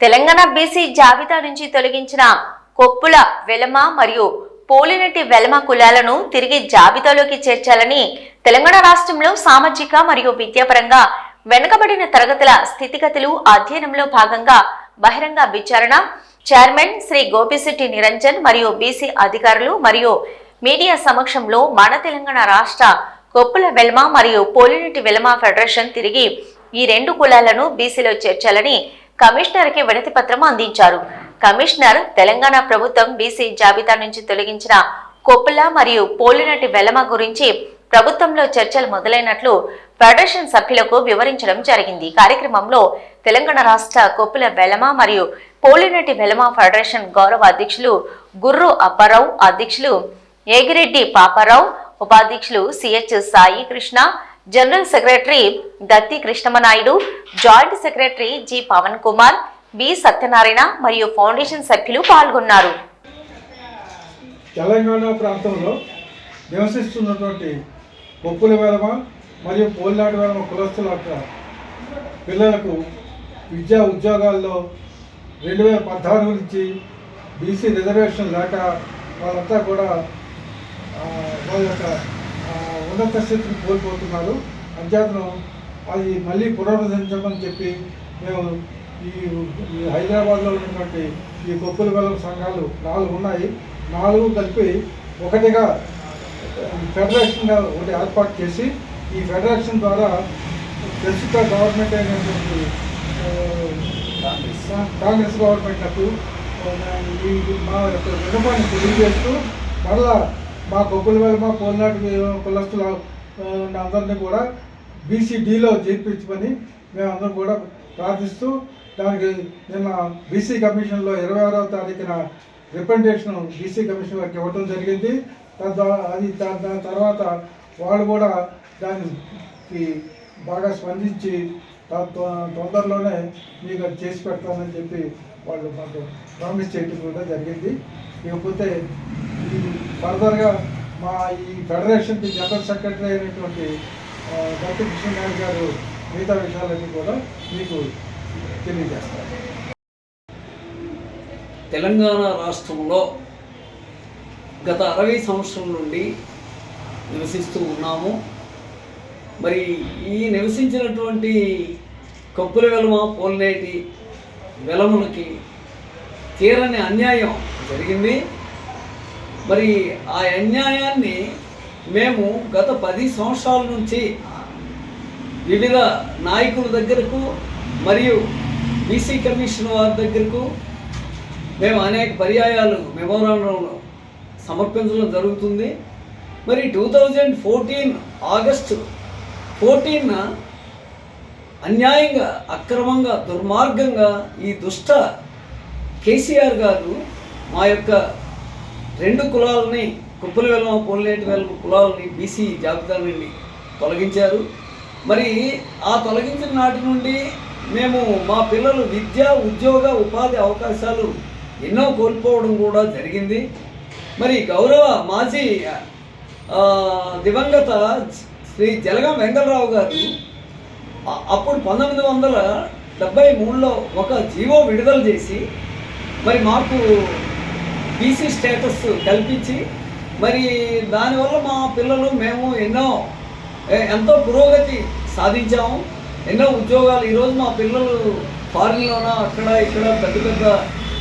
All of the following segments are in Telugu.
తెలంగాణ బీసీ జాబితా నుంచి తొలగించిన కొప్పుల వెలమ మరియు పోలినటి వెలమ కులాలను తిరిగి జాబితాలోకి చేర్చాలని తెలంగాణ రాష్ట్రంలో సామాజిక మరియు విద్యాపరంగా వెనుకబడిన తరగతుల స్థితిగతులు అధ్యయనంలో భాగంగా బహిరంగ విచారణ చైర్మన్ శ్రీ గోపిశెట్టి నిరంజన్ మరియు బీసీ అధికారులు మరియు మీడియా సమక్షంలో మన తెలంగాణ రాష్ట్ర కొప్పుల వెల్మ మరియు పోలినటి వెల్మ ఫెడరేషన్ తిరిగి ఈ రెండు కులాలను బీసీలో చేర్చాలని కమిషనర్కి వినతి పత్రం అందించారు. కమిషనర్ తెలంగాణ ప్రభుత్వం బీసీ జాబితా నుంచి తొలగించిన కొప్పుల మరియు పోలినటి వెలమ గురించి ప్రభుత్వంలో చర్చలు మొదలైనట్లు ఫెడరేషన్ సభ్యులకు వివరించడం జరిగింది. కార్యక్రమంలో తెలంగాణ రాష్ట్ర కొప్పుల వెలమ మరియు పోలినటి వెలమ ఫెడరేషన్ గౌరవ అధ్యక్షులు గుర్రు అప్పారావు అధ్యక్షులు ఏగిరెడ్డి పాపారావు ఉపాధ్యక్షులు CH Sai Krishna general secretary Datti Krishnamanaidu joint secretary G Pavan Kumar B Satyanarayana మరియు ఫౌండేషన్ సభ్యులు పాల్గొన్నారు. తెలంగాణ ప్రాంతంలో నివసిస్తున్నటువంటి బొప్పుల వేలమ మరియు పోలినాటి వేలమ కులస్తుల పిల్లలకు విద్యా ఉద్యోగాల్లో రెండు వేల పద్నాలుగు నుంచి బీసీ రిజర్వేషన్ లేక వాళ్ళంతా కూడా వాళ్ళ యొక్క ఉన్నత స్థితిని కోల్పోతున్నారు. అంచేతను అది మళ్ళీ పునరుద్ధరించమని చెప్పి మేము ఈ హైదరాబాద్లో ఉన్నటువంటి ఈ కొప్పుల బలం సంఘాలు నాలుగు ఉన్నాయి. నాలుగు కలిపి ఒకటిగా ఫెడరేషన్గా ఒకటి ఏర్పాటు చేసి ఈ ఫెడరేషన్ ద్వారా ప్రస్తుత గవర్నమెంట్ అయినటువంటి కాంగ్రెస్. గవర్నమెంట్ నాకు ఈ మా యొక్క విన్నపాన్ని తెలియజేస్తూ మరలా మా కొప్పుల మా పోలినాటి కులస్తుల అందరినీ కూడా బీసీడీలో చేర్పించమని మేమందరం కూడా ప్రార్థిస్తూ దానికి నిన్న బీసీ కమిషన్లో ఇరవై ఆరవ తారీఖున రిప్రజెంటేషన్ బీసీ కమిషన్ వారికి ఇవ్వడం జరిగింది. అది దాని తర్వాత వాళ్ళు కూడా దానికి బాగా స్పందించి తొందరలోనే మీకు అది చేసి పెడతామని చెప్పి వాళ్ళు మాకు ప్రామిస్ చేయడం కూడా జరిగింది. ఇకపోతే ఈ ఫర్దర్గా మా ఈ ఫెడరేషన్కి జనరల్ సెక్రటరీ అయినటువంటి గట్టి కృష్ణ నాయుడు గారు మిగతా విషయాలన్నీ కూడా మీకు తెలియజేస్తారు. తెలంగాణ రాష్ట్రంలో గత అరవై సంవత్సరం నుండి నివసిస్తూ ఉన్నాము. మరి ఈ నివసించినటువంటి కప్పుల వెలమ పోలినేటి వెలములకి తీరని అన్యాయం జరిగింది. మరి ఆ అన్యాయాన్ని మేము గత పది సంవత్సరాల నుంచి వివిధ నాయకుల దగ్గరకు మరియు బీసీ కమిషన్ వారి దగ్గరకు మేము అనేక పర్యాయాలు మెమోరాండంలో సమర్పించడం జరుగుతుంది. మరి two thousand fourteen August fourteen అన్యాయంగా అక్రమంగా దుర్మార్గంగా ఈ దుష్ట కేసీఆర్ గారు మా యొక్క రెండు కులాలని కుప్పల వెలమ పోలినేటి వెలమ కులాలని బీసీ జాబితా నుండి తొలగించారు. మరి ఆ తొలగించిన నాటి నుండి మేము మా పిల్లలు విద్య ఉద్యోగ ఉపాధి అవకాశాలు ఎన్నో కోల్పోవడం కూడా జరిగింది. మరి గౌరవ మాజీ దివంగత శ్రీ జలగం వెంకటరావు గారు అప్పుడు పంతొమ్మిది వందల డెబ్బై మూడులో ఒక జీవో విడుదల చేసి మరి మాకు బీసీ స్టేటస్ కల్పించి మరి దానివల్ల మా పిల్లలు మేము ఎన్నో ఎంతో పురోగతి సాధించాము. ఎన్నో ఉద్యోగాలు ఈరోజు మా పిల్లలు ఫారిన్లోన అక్కడ ఇక్కడ పెద్ద పెద్ద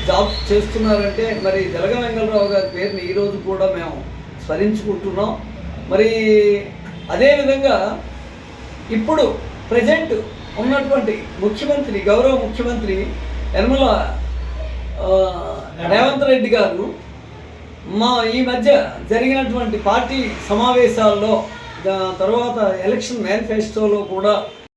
జాబ్ చేస్తున్నారంటే మరి జలగ వెంకటరావు గారి పేరుని ఈరోజు కూడా మేము స్మరించుకుంటున్నాం. మరి అదేవిధంగా ఇప్పుడు ప్రజెంట్ ఉన్నటువంటి ముఖ్యమంత్రి గౌరవ ముఖ్యమంత్రి యనమల రేవంత్ రెడ్డి గారు మా ఈ మధ్య జరిగినటువంటి పార్టీ సమావేశాల్లో దా- తర్వాత ఎలక్షన్ మేనిఫెస్టోలో కూడా